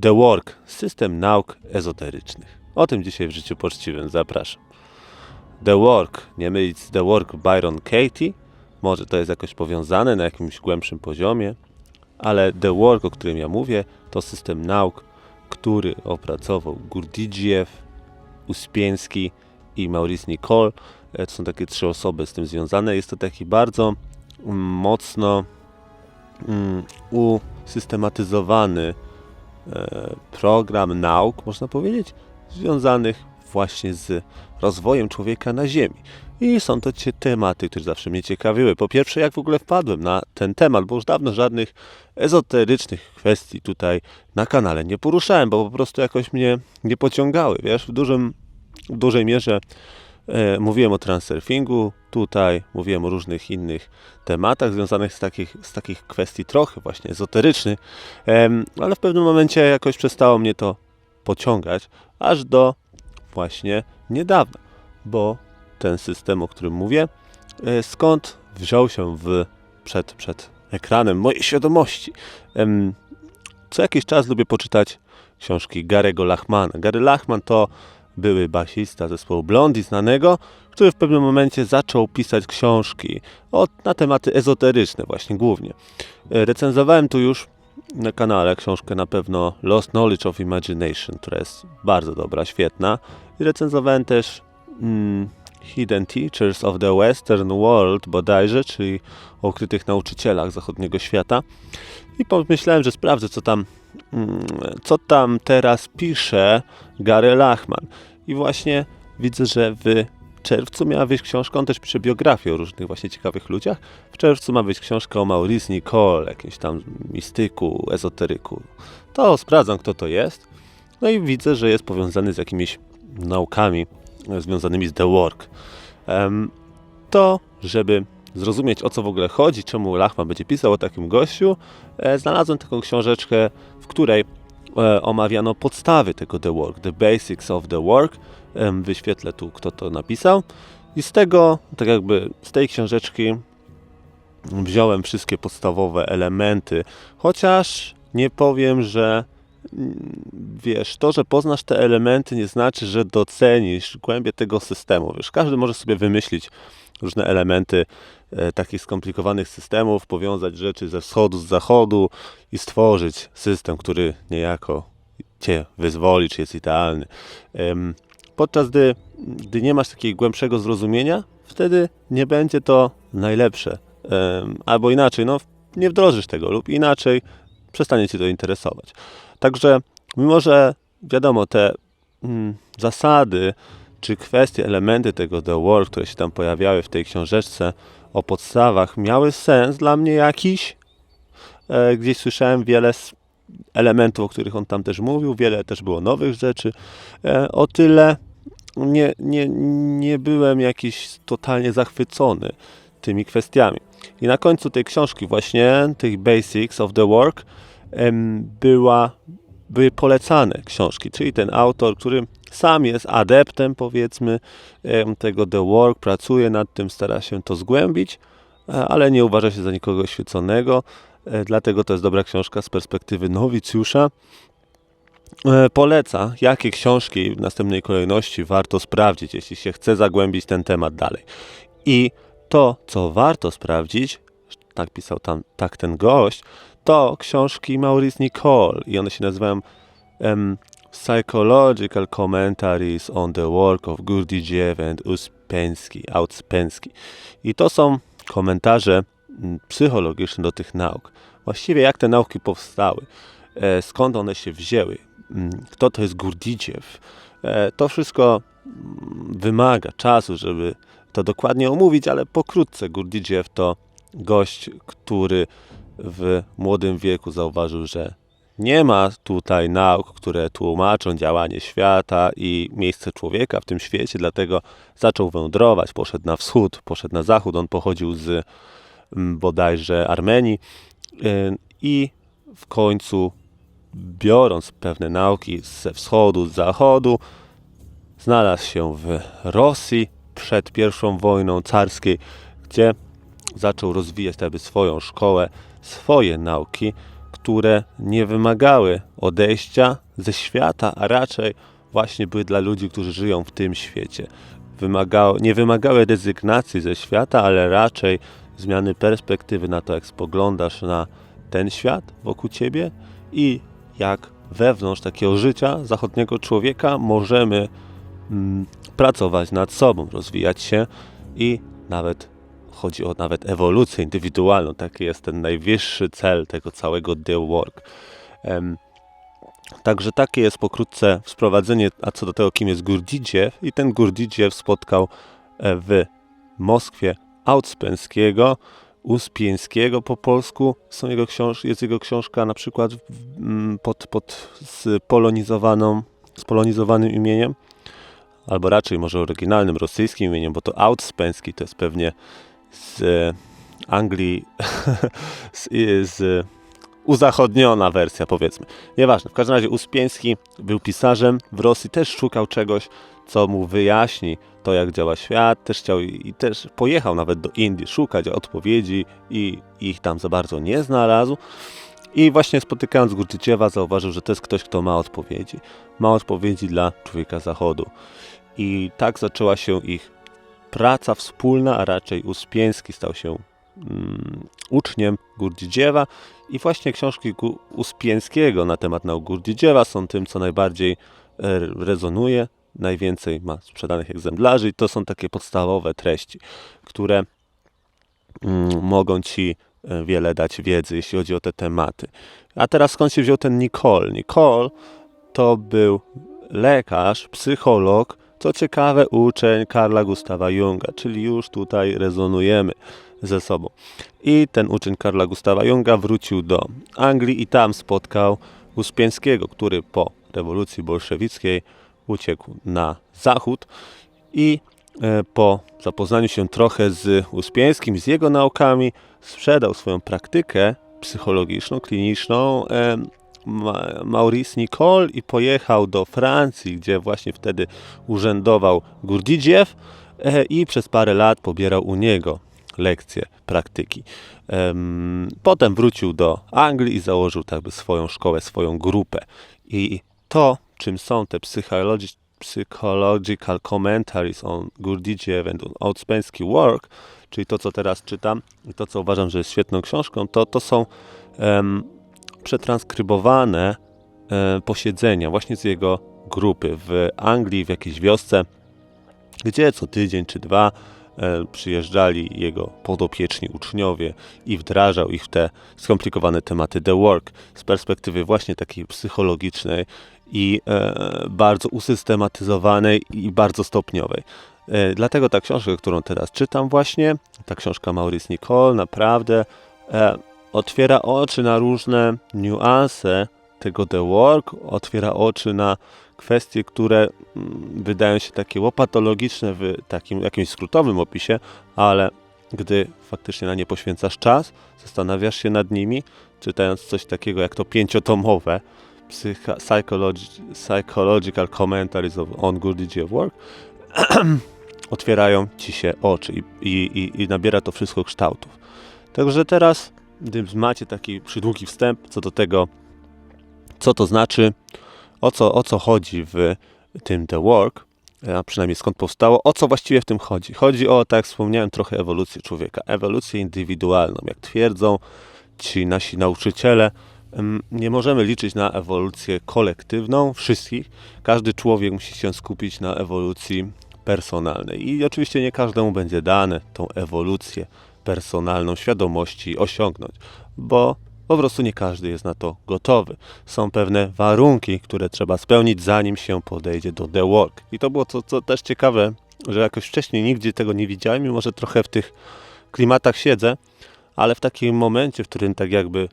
The Work, system nauk ezoterycznych. O tym dzisiaj w życiu poczciwym zapraszam. The Work, nie mylić z The Work Byron Katie, może to jest jakoś powiązane na jakimś głębszym poziomie, ale The Work, o którym ja mówię, to system nauk, który opracował Gurdjieff, Uspieński i Maurice Nicole. E, To są takie trzy osoby z tym związane. Jest to taki bardzo mm, mocno mm, usystematyzowany program nauk, można powiedzieć, związanych właśnie z rozwojem człowieka na Ziemi. I są to ci tematy, które zawsze mnie ciekawiły. Po pierwsze, jak w ogóle wpadłem na ten temat, bo już dawno żadnych ezoterycznych kwestii tutaj na kanale nie poruszałem, bo po prostu jakoś mnie nie pociągały. Wiesz, w, dużym, w dużej mierze e, mówiłem o transurfingu, tutaj mówiłem o różnych innych tematach związanych z takich, z takich kwestii trochę właśnie ezoterycznych, ale w pewnym momencie jakoś przestało mnie to pociągać, aż do właśnie niedawna, bo ten system, o którym mówię, e, skąd wziął się w, przed, przed ekranem mojej świadomości. Co jakiś czas lubię poczytać książki Garego Lachmana. Gary Lachman to były basista zespołu Blondie znanego, który w pewnym momencie zaczął pisać książki o, na tematy ezoteryczne właśnie głównie. E, Recenzowałem tu już na kanale książkę na pewno Lost Knowledge of Imagination, która jest bardzo dobra, świetna. I recenzowałem też mm, Hidden Teachers of the Western World bodajże, czyli o ukrytych nauczycielach zachodniego świata. I pomyślałem, że sprawdzę, co tam, mm, co tam teraz pisze Gary Lachman. I właśnie widzę, że w czerwcu miała wyjść książka, on też pisze biografię o różnych właśnie ciekawych ludziach. W czerwcu ma wyjść książka o Maurice Nicole, jakimś tam mistyku, ezoteryku. To sprawdzam, kto to jest. No i widzę, że jest powiązany z jakimiś naukami związanymi z The Work. To, żeby zrozumieć o co w ogóle chodzi, czemu Lachman będzie pisał o takim gościu, e, znalazłem taką książeczkę, w której omawiano podstawy tego The Work, The Basics of the Work. Wyświetlę tu, kto to napisał. I z tego, tak jakby z tej książeczki wziąłem wszystkie podstawowe elementy, chociaż nie powiem, że mm, wiesz, to, że poznasz te elementy nie znaczy, że docenisz głębię tego systemu. Wiesz, każdy może sobie wymyślić różne elementy e, takich skomplikowanych systemów, powiązać rzeczy ze wschodu, z zachodu i stworzyć system, który niejako cię wyzwoli, czy jest idealny. Podczas gdy, gdy nie masz takiego głębszego zrozumienia, wtedy nie będzie to najlepsze. Albo inaczej, no, nie wdrożysz tego, lub inaczej przestanie cię to interesować. Także, mimo że wiadomo, te mm, zasady czy kwestie, elementy tego The World, które się tam pojawiały w tej książeczce o podstawach, miały sens dla mnie jakiś. E, gdzieś słyszałem wiele elementów, o których on tam też mówił, wiele też było nowych rzeczy. E, o tyle nie, nie, nie byłem jakiś totalnie zachwycony tymi kwestiami. I na końcu tej książki właśnie, tych Basics of the Work, była, były polecane książki, czyli ten autor, który sam jest adeptem, powiedzmy, tego The Work, pracuje nad tym, stara się to zgłębić, e, ale nie uważa się za nikogo świeconego, e, dlatego to jest dobra książka z perspektywy nowicjusza. E, Poleca, jakie książki w następnej kolejności warto sprawdzić, jeśli się chce zagłębić ten temat dalej. I to, co warto sprawdzić, tak pisał tam, tak ten gość, to książki Maurice Nicole i one się nazywają em, Psychological Commentaries on the Work of Gurdjieff and Uspensky, Ouspensky. I to są komentarze mm, psychologiczne do tych nauk. Właściwie jak te nauki powstały, e, skąd one się wzięły, mm, kto to jest Gurdjieff. E, to wszystko mm, wymaga czasu, żeby to dokładnie omówić, ale pokrótce Gurdjieff to gość, który w młodym wieku zauważył, że nie ma tutaj nauk, które tłumaczą działanie świata i miejsce człowieka w tym świecie, dlatego zaczął wędrować, poszedł na wschód, poszedł na zachód, on pochodził z mm, bodajże Armenii y, i w końcu biorąc pewne nauki ze wschodu, z zachodu, znalazł się w Rosji przed pierwszą wojną carskiej, gdzie zaczął rozwijać swoją szkołę, swoje nauki, które nie wymagały odejścia ze świata, a raczej właśnie były dla ludzi, którzy żyją w tym świecie. Wymagało, nie wymagały rezygnacji ze świata, ale raczej zmiany perspektywy na to, jak spoglądasz na ten świat wokół ciebie i jak wewnątrz takiego życia zachodniego człowieka możemy mm, pracować nad sobą, rozwijać się i nawet chodzi o nawet ewolucję indywidualną. Taki jest ten najwyższy cel tego całego The Work. Także takie jest pokrótce wprowadzenie, a co do tego, kim jest Gurdidziew. I ten Gurdidziew spotkał e, w Moskwie Ouspenskiego, Uspieńskiego po polsku. Są jego książ- jest jego książka na przykład w- m, pod, pod spolonizowaną, spolonizowanym imieniem, albo raczej może oryginalnym rosyjskim imieniem, bo to Ouspensky to jest pewnie z e, Anglii, z, z uzachodniona wersja, powiedzmy. Nieważne, w każdym razie Uspieński był pisarzem, w Rosji też szukał czegoś, co mu wyjaśni to, jak działa świat, też chciał i też pojechał nawet do Indii szukać odpowiedzi i ich tam za bardzo nie znalazł. I właśnie spotykając Gurczyciewa zauważył, że to jest ktoś, kto ma odpowiedzi. Ma odpowiedzi dla człowieka zachodu. I tak zaczęła się ich praca wspólna, a raczej Uspieński stał się mm, uczniem Gurdzidziewa i właśnie książki Uspieńskiego na temat nauk Gurdzidziewa są tym, co najbardziej e, rezonuje, najwięcej ma sprzedanych egzemplarzy i to są takie podstawowe treści, które mm, mogą Ci e, wiele dać wiedzy, jeśli chodzi o te tematy. A teraz skąd się wziął ten Nicole? Nicole to był lekarz, psycholog, co ciekawe uczeń Karla Gustawa Junga, czyli już tutaj rezonujemy ze sobą. I ten uczeń Karla Gustawa Junga wrócił do Anglii i tam spotkał Uspieńskiego, który po rewolucji bolszewickiej uciekł na zachód i e, po zapoznaniu się trochę z Uspieńskim, z jego naukami, sprzedał swoją praktykę psychologiczną, kliniczną Maurice Nicole i pojechał do Francji, gdzie właśnie wtedy urzędował Gurdidziew e, i przez parę lat pobierał u niego lekcje praktyki. Em, Potem wrócił do Anglii i założył tak by swoją szkołę, swoją grupę. I to, czym są te psychologi- psychological commentaries on Gurdjieff and Ouspensky work, czyli to, co teraz czytam i to, co uważam, że jest świetną książką, to, to są em, przetranskrybowane e, posiedzenia właśnie z jego grupy w Anglii, w jakiejś wiosce, gdzie co tydzień czy dwa e, przyjeżdżali jego podopieczni uczniowie i wdrażał ich w te skomplikowane tematy The Work z perspektywy właśnie takiej psychologicznej i e, bardzo usystematyzowanej i bardzo stopniowej. Dlatego ta książka, którą teraz czytam właśnie, ta książka Maurice Nicole, naprawdę otwiera oczy na różne niuanse tego The Work, otwiera oczy na kwestie, które mm, wydają się takie łopatologiczne w takim jakimś skrótowym opisie, ale gdy faktycznie na nie poświęcasz czas, zastanawiasz się nad nimi, czytając coś takiego jak to pięciotomowe Psychological Commentaries of, on Gurdjieff Work, otwierają ci się oczy i, i, i nabiera to wszystko kształtów. Także teraz, gdy macie taki przydługi wstęp co do tego, co to znaczy, o co, o co chodzi w tym The Work, a przynajmniej skąd powstało, o co właściwie w tym chodzi. Chodzi o, tak jak wspomniałem, trochę ewolucję człowieka, ewolucję indywidualną. Jak twierdzą ci nasi nauczyciele, nie możemy liczyć na ewolucję kolektywną wszystkich. Każdy człowiek musi się skupić na ewolucji personalnej. I oczywiście nie każdemu będzie dane tą ewolucję personalną świadomości osiągnąć, bo po prostu nie każdy jest na to gotowy. Są pewne warunki, które trzeba spełnić, zanim się podejdzie do The Work. I to było to, co też ciekawe, że jakoś wcześniej nigdzie tego nie widziałem, mimo że trochę w tych klimatach siedzę, ale w takim momencie, w którym tak jakby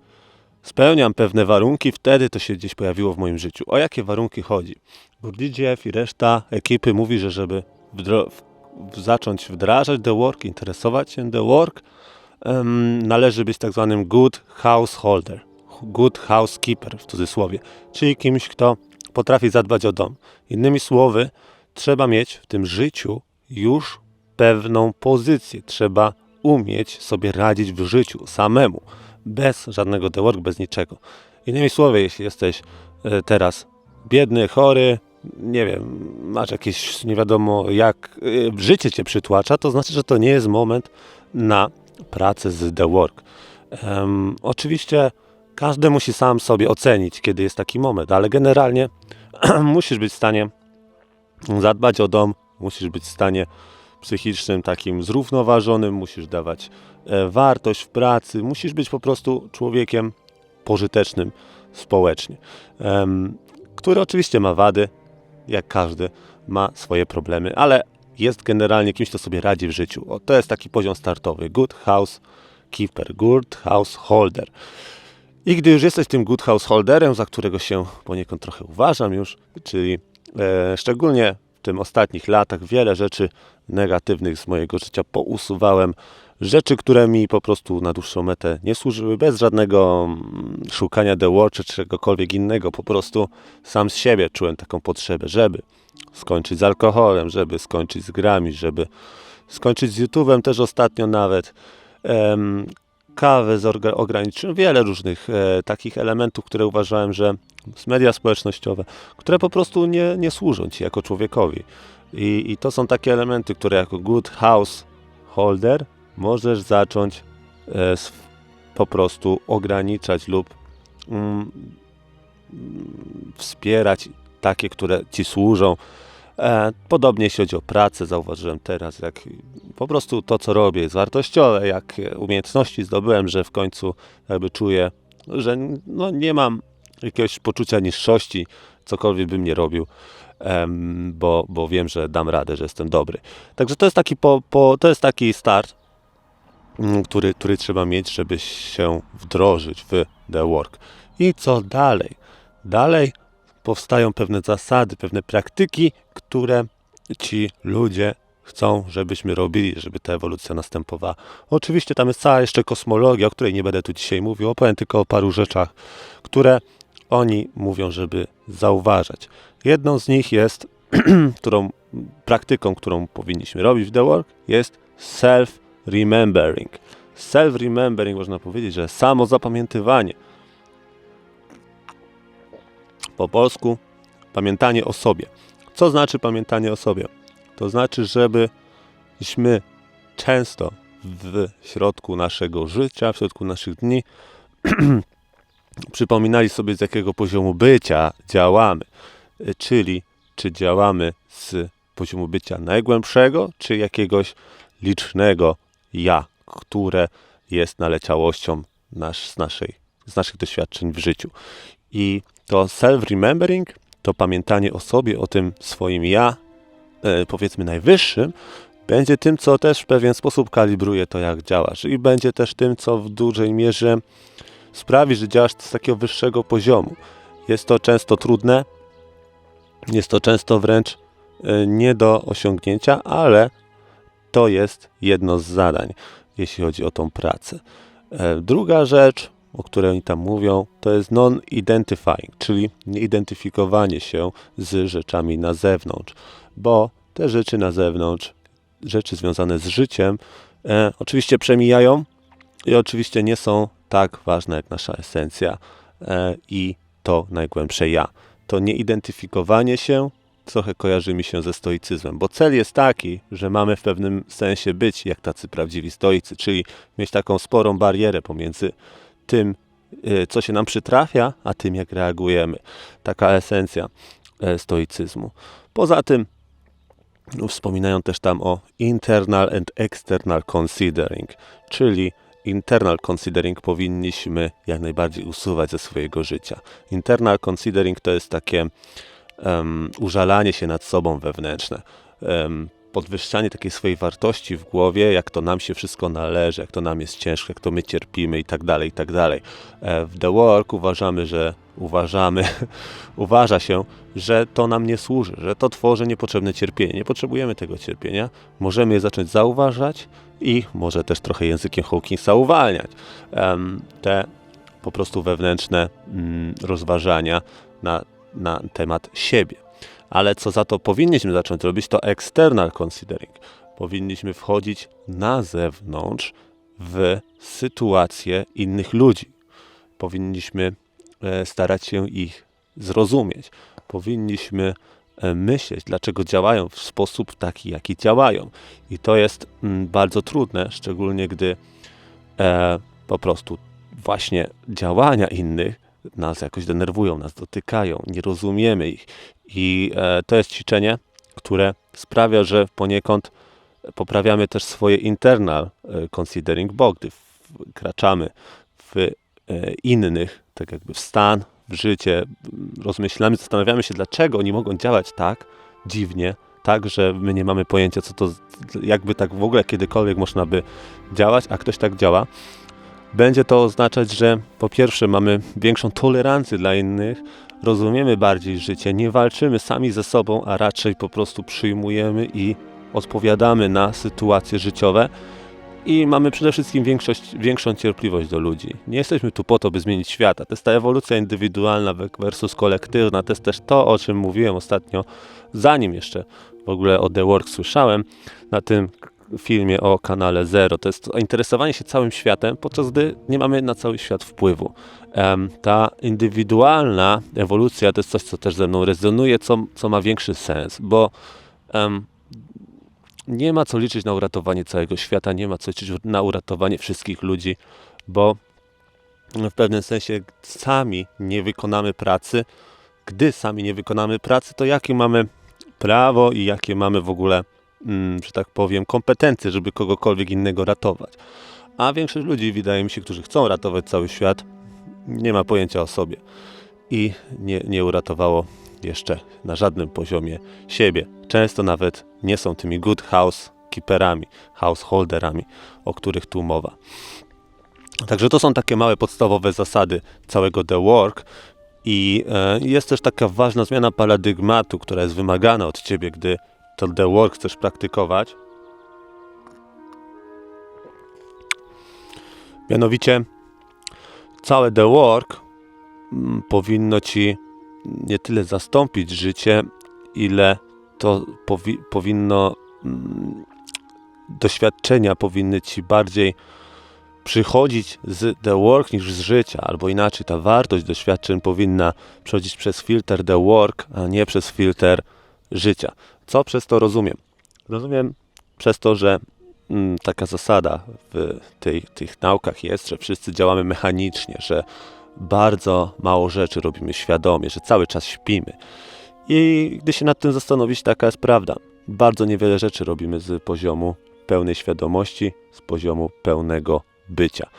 spełniam pewne warunki, wtedy to się gdzieś pojawiło w moim życiu. O jakie warunki chodzi? Gurdidziew i reszta ekipy mówi, że żeby w- zacząć wdrażać The Work, interesować się The Work, em, należy być tak zwanym good householder, good housekeeper w cudzysłowie, czyli kimś, kto potrafi zadbać o dom. Innymi słowy, trzeba mieć w tym życiu już pewną pozycję, trzeba umieć sobie radzić w życiu samemu. bez żadnego The Work, bez niczego. Innymi słowy, jeśli jesteś e, teraz biedny, chory, nie wiem, masz jakieś nie wiadomo jak e, życie cię przytłacza, to znaczy, że to nie jest moment na pracę z The Work. Um, oczywiście każdy musi sam sobie ocenić, kiedy jest taki moment, ale generalnie musisz być w stanie zadbać o dom, musisz być w stanie psychicznym takim zrównoważonym, musisz dawać e, wartość w pracy, musisz być po prostu człowiekiem pożytecznym społecznie, który oczywiście ma wady, jak każdy, ma swoje problemy, ale jest generalnie kimś, kto sobie radzi w życiu. O, to jest taki poziom startowy. Good house keeper, good house holder. I gdy już jesteś tym good householderem, za którego się poniekąd trochę uważam już, czyli e, szczególnie w tym ostatnich latach wiele rzeczy negatywnych z mojego życia pousuwałem, rzeczy, które mi po prostu na dłuższą metę nie służyły, bez żadnego mm, szukania Watch czy czegokolwiek innego, po prostu sam z siebie czułem taką potrzebę, żeby skończyć z alkoholem, żeby skończyć z grami, żeby skończyć z YouTube'em też ostatnio nawet. Um, kawę ograniczyłem, wiele różnych e, takich elementów, które uważałem, że z media społecznościowe, które po prostu nie, nie służą ci jako człowiekowi. I, I to są takie elementy, które jako good house holder możesz zacząć e, po prostu ograniczać lub mm, wspierać takie, które ci służą. E, podobnie jeśli chodzi o pracę, zauważyłem teraz, jak po prostu to, co robię, jest wartościowe, jak umiejętności zdobyłem, że w końcu jakby czuję, że no, nie mam jakiegoś poczucia niższości, cokolwiek bym nie robił, bo, bo wiem, że dam radę, że jestem dobry. Także to jest taki, po, po, to jest taki start, który, który trzeba mieć, żeby się wdrożyć w The Work. I co dalej? Dalej powstają pewne zasady, pewne praktyki, które ci ludzie chcą, żebyśmy robili, żeby ta ewolucja następowała. Oczywiście tam jest cała jeszcze kosmologia, o której nie będę tu dzisiaj mówił, opowiem tylko o paru rzeczach, które oni mówią, żeby zauważać. Jedną z nich jest, którą praktyką, którą powinniśmy robić w The Work, jest self-remembering. Self-remembering można powiedzieć, że samo zapamiętywanie. Po polsku pamiętanie o sobie. Co znaczy pamiętanie o sobie? To znaczy, żebyśmy często w środku naszego życia, w środku naszych dni przypominali sobie, z jakiego poziomu bycia działamy. Czyli czy działamy z poziomu bycia najgłębszego, czy jakiegoś licznego ja, które jest naleciałością nasz, z, naszej, z naszych doświadczeń w życiu. I to self-remembering, to pamiętanie o sobie, o tym swoim ja, e, powiedzmy najwyższym, będzie tym, co też w pewien sposób kalibruje to, jak działasz. I będzie też tym, co w dużej mierze sprawi, że działasz z takiego wyższego poziomu. Jest to często trudne, jest to często wręcz e, nie do osiągnięcia, ale to jest jedno z zadań, jeśli chodzi o tą pracę. E, druga rzecz, o której oni tam mówią, to jest non-identifying, czyli nieidentyfikowanie się z rzeczami na zewnątrz, bo te rzeczy na zewnątrz, rzeczy związane z życiem, e, oczywiście przemijają i oczywiście nie są tak ważne jak nasza esencja e, i to najgłębsze ja. To nieidentyfikowanie się trochę kojarzy mi się ze stoicyzmem, bo cel jest taki, że mamy w pewnym sensie być jak tacy prawdziwi stoicy, czyli mieć taką sporą barierę pomiędzy tym, e, co się nam przytrafia, a tym, jak reagujemy. Taka esencja e, stoicyzmu. Poza tym no, wspominają też tam o internal and external considering, czyli internal considering powinniśmy jak najbardziej usuwać ze swojego życia. Internal considering to jest takie um, użalanie się nad sobą wewnętrzne. Um, podwyższanie takiej swojej wartości w głowie, jak to nam się wszystko należy, jak to nam jest ciężko, jak to my cierpimy i tak dalej, i tak dalej. E, w The Work uważamy, że uważamy, uważa się, że to nam nie służy, że to tworzy niepotrzebne cierpienie. Nie potrzebujemy tego cierpienia. Możemy je zacząć zauważać i może też trochę językiem Hawkingsa uwalniać. Te po prostu wewnętrzne mm, rozważania na, na temat siebie. Ale co za to powinniśmy zacząć robić, to external considering. Powinniśmy wchodzić na zewnątrz w sytuacje innych ludzi. Powinniśmy e, starać się ich zrozumieć. Powinniśmy e, myśleć, dlaczego działają w sposób taki, jaki działają. I to jest mm, bardzo trudne, szczególnie gdy e, po prostu właśnie działania innych nas jakoś denerwują, nas dotykają, nie rozumiemy ich. I e, to jest ćwiczenie, które sprawia, że poniekąd poprawiamy też swoje internal e, considering, bo gdy wkraczamy w e, innych, tak jakby w stan, w życie, rozmyślamy, zastanawiamy się, dlaczego oni mogą działać tak dziwnie, tak, że my nie mamy pojęcia, co to, jakby tak w ogóle kiedykolwiek można by działać, a ktoś tak działa, będzie to oznaczać, że po pierwsze mamy większą tolerancję dla innych, rozumiemy bardziej życie, nie walczymy sami ze sobą, a raczej po prostu przyjmujemy i odpowiadamy na sytuacje życiowe i mamy przede wszystkim większość, większą cierpliwość do ludzi. Nie jesteśmy tu po to, by zmienić świata. To jest ta ewolucja indywidualna versus kolektywna. To jest też to, o czym mówiłem ostatnio, zanim jeszcze w ogóle o The Work słyszałem na tym filmie o kanale Zero. To jest interesowanie się całym światem, podczas gdy nie mamy na cały świat wpływu. Ta indywidualna ewolucja to jest coś, co też ze mną rezonuje, co, co ma większy sens, bo nie ma co liczyć na uratowanie całego świata, nie ma co liczyć na uratowanie wszystkich ludzi, bo w pewnym sensie sami nie wykonamy pracy. Gdy sami nie wykonamy pracy, to jakie mamy prawo i jakie mamy w ogóle, że tak powiem, kompetencje, żeby kogokolwiek innego ratować. A większość ludzi, wydaje mi się, którzy chcą ratować cały świat, nie ma pojęcia o sobie i nie, nie uratowało jeszcze na żadnym poziomie siebie. Często nawet nie są tymi good housekeeperami, householderami, o których tu mowa. Także to są takie małe podstawowe zasady całego The Work. I e, jest też taka ważna zmiana paradygmatu, która jest wymagana od ciebie, gdy to The Work chcesz praktykować. Mianowicie, całe The Work mm, powinno ci nie tyle zastąpić życie, ile to powi powinno, mm, doświadczenia powinny ci bardziej przychodzić z the work niż z życia, albo inaczej, ta wartość doświadczeń powinna przechodzić przez filtr the work, a nie przez filtr życia. Co przez to rozumiem? Rozumiem przez to, że mm, taka zasada w tej, tych naukach jest, że wszyscy działamy mechanicznie, że bardzo mało rzeczy robimy świadomie, że cały czas śpimy. I gdy się nad tym zastanowić, taka jest prawda. Bardzo niewiele rzeczy robimy z poziomu pełnej świadomości, z poziomu pełnego bycia.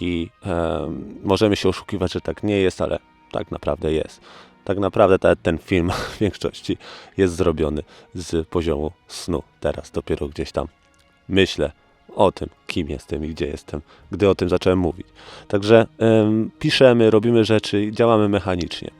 I e, możemy się oszukiwać, że tak nie jest, ale tak naprawdę jest. Tak naprawdę ta, ten film w większości jest zrobiony z poziomu snu. Teraz dopiero gdzieś tam myślę o tym, kim jestem i gdzie jestem, gdy o tym zacząłem mówić. Także piszemy, robimy rzeczy, działamy mechanicznie.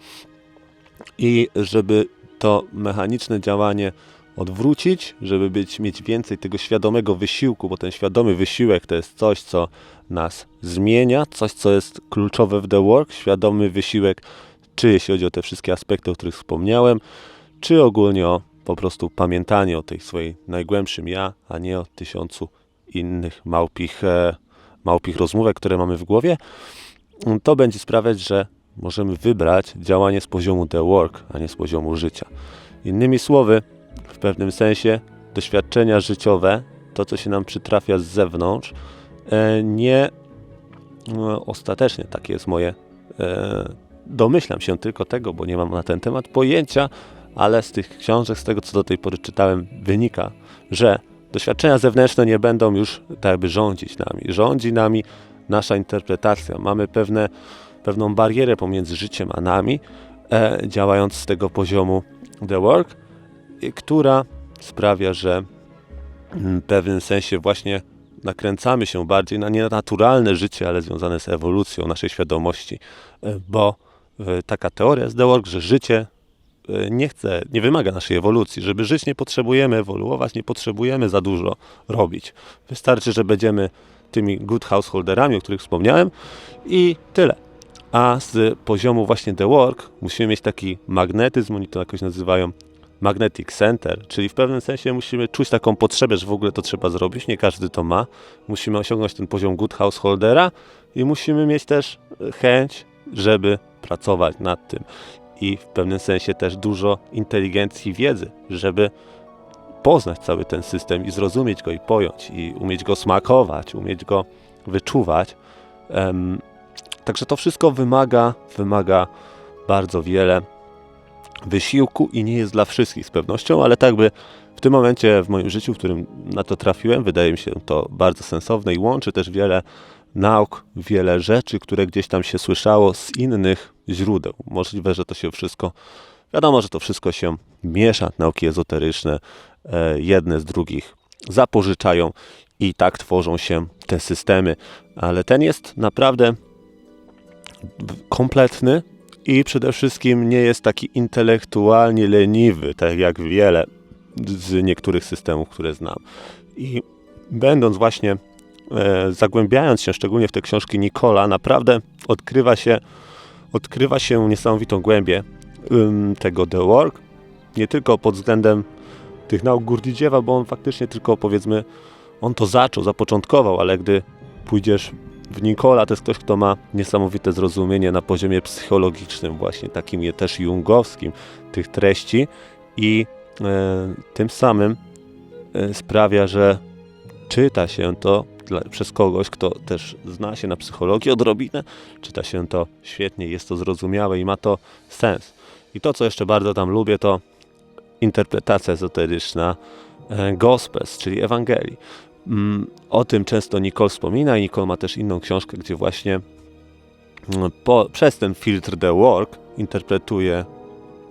I żeby to mechaniczne działanie odwrócić, żeby być, mieć więcej tego świadomego wysiłku, bo ten świadomy wysiłek to jest coś, co nas zmienia, coś, co jest kluczowe w The Work, świadomy wysiłek, czy jeśli chodzi o te wszystkie aspekty, o których wspomniałem, czy ogólnie o po prostu pamiętanie o tej swojej najgłębszym ja, a nie o tysiącu innych małpich, e, małpich rozmówek, które mamy w głowie, to będzie sprawiać, że możemy wybrać działanie z poziomu the work, a nie z poziomu życia. Innymi słowy, w pewnym sensie doświadczenia życiowe, to co się nam przytrafia z zewnątrz, e, nie no, ostatecznie takie jest moje. Domyślam się tylko tego, bo nie mam na ten temat pojęcia, ale z tych książek, z tego co do tej pory czytałem, wynika, że doświadczenia zewnętrzne nie będą już tak jakby rządzić nami. Rządzi nami nasza interpretacja. Mamy pewne pewną barierę pomiędzy życiem a nami, e, działając z tego poziomu The Work, która sprawia, że w pewnym sensie właśnie nakręcamy się bardziej na nienaturalne życie, ale związane z ewolucją naszej świadomości, e, bo taka teoria jest The Work, że życie e, nie chce, nie wymaga naszej ewolucji. Żeby żyć nie potrzebujemy ewoluować, nie potrzebujemy za dużo robić. Wystarczy, że będziemy tymi good householderami, o których wspomniałem i tyle a z poziomu właśnie The Work musimy mieć taki magnetyzm, oni to jakoś nazywają magnetic center, czyli w pewnym sensie musimy czuć taką potrzebę, że w ogóle to trzeba zrobić. Nie każdy to ma. Musimy osiągnąć ten poziom good householdera i musimy mieć też chęć, żeby pracować nad tym. I w pewnym sensie też dużo inteligencji, wiedzy, żeby poznać cały ten system i zrozumieć go i pojąć, i umieć go smakować, umieć go wyczuwać. Em, także to wszystko wymaga, wymaga bardzo wiele wysiłku i nie jest dla wszystkich z pewnością, ale tak by w tym momencie w moim życiu, w którym na to trafiłem, wydaje mi się to bardzo sensowne i łączy też wiele nauk, wiele rzeczy, które gdzieś tam się słyszało z innych źródeł. Możliwe, że to się wszystko, wiadomo, że to wszystko się miesza, nauki ezoteryczne, e, jedne z drugich zapożyczają i tak tworzą się te systemy, ale ten jest naprawdę kompletny i przede wszystkim nie jest taki intelektualnie leniwy, tak jak wiele z niektórych systemów, które znam. I będąc właśnie, zagłębiając się szczególnie w te książki Nikola, naprawdę odkrywa się, odkrywa się niesamowitą głębię tego The Work, nie tylko pod względem tych nauk Gurdidziewa, bo on faktycznie tylko powiedzmy, on to zaczął, zapoczątkował, ale gdy pójdziesz w Nikola, to jest ktoś, kto ma niesamowite zrozumienie na poziomie psychologicznym, właśnie takim je też jungowskim tych treści. I e, tym samym e, sprawia, że czyta się to dla, przez kogoś, kto też zna się na psychologii odrobinę, czyta się to świetnie, jest to zrozumiałe i ma to sens. I to, co jeszcze bardzo tam lubię, to interpretacja ezoteryczna e, Gospels, czyli Ewangelii. Mm, O tym często Nicole wspomina i Nicole ma też inną książkę, gdzie właśnie mm, po, przez ten filtr The Work interpretuje,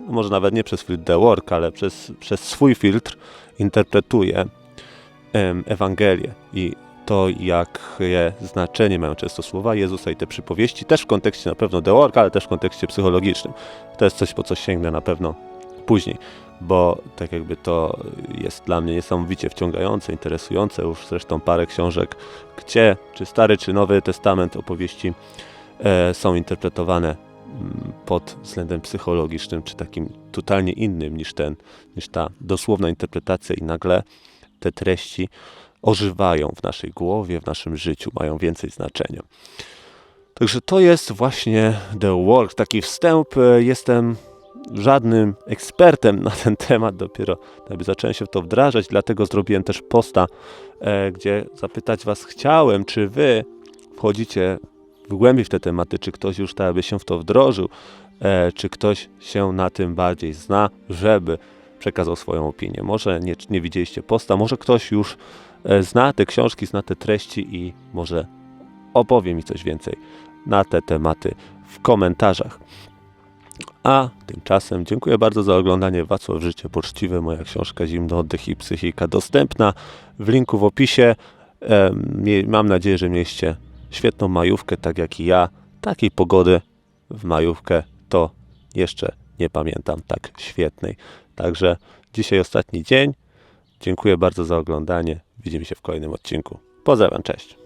no może nawet nie przez filtr The Work, ale przez, przez swój filtr interpretuje Ewangelię i to, jakie znaczenie mają często słowa Jezusa i te przypowieści, też w kontekście na pewno Work, ale też w kontekście psychologicznym. To jest coś, po co sięgnę na pewno później bo tak jakby to jest dla mnie niesamowicie wciągające, interesujące. Już zresztą parę książek, gdzie czy Stary, czy Nowy Testament opowieści e, są interpretowane mm, pod względem psychologicznym, czy takim totalnie innym niż ten, niż ta dosłowna interpretacja i nagle te treści ożywają w naszej głowie, w naszym życiu, mają więcej znaczenia. Także to jest właśnie The Work, taki wstęp. e, Jestem żadnym ekspertem na ten temat, dopiero jakby zacząłem się w to wdrażać, dlatego zrobiłem też posta, e, gdzie zapytać Was chciałem, czy Wy wchodzicie w głębiej w te tematy, czy ktoś już tak by się w to wdrożył, e, czy ktoś się na tym bardziej zna, żeby przekazał swoją opinię. Może nie, nie widzieliście posta, może ktoś już zna te książki, zna te treści i może opowie mi coś więcej na te tematy w komentarzach. A tymczasem dziękuję bardzo za oglądanie Wacław Życie Poczciwe, moja książka Zimny Oddech i Psychika dostępna w linku w opisie. Mam nadzieję, że mieliście świetną majówkę, tak jak i ja. Takiej pogody w majówkę to jeszcze nie pamiętam tak świetnej. Także dzisiaj ostatni dzień. Dziękuję bardzo za oglądanie. Widzimy się w kolejnym odcinku. Pozdrawiam, cześć.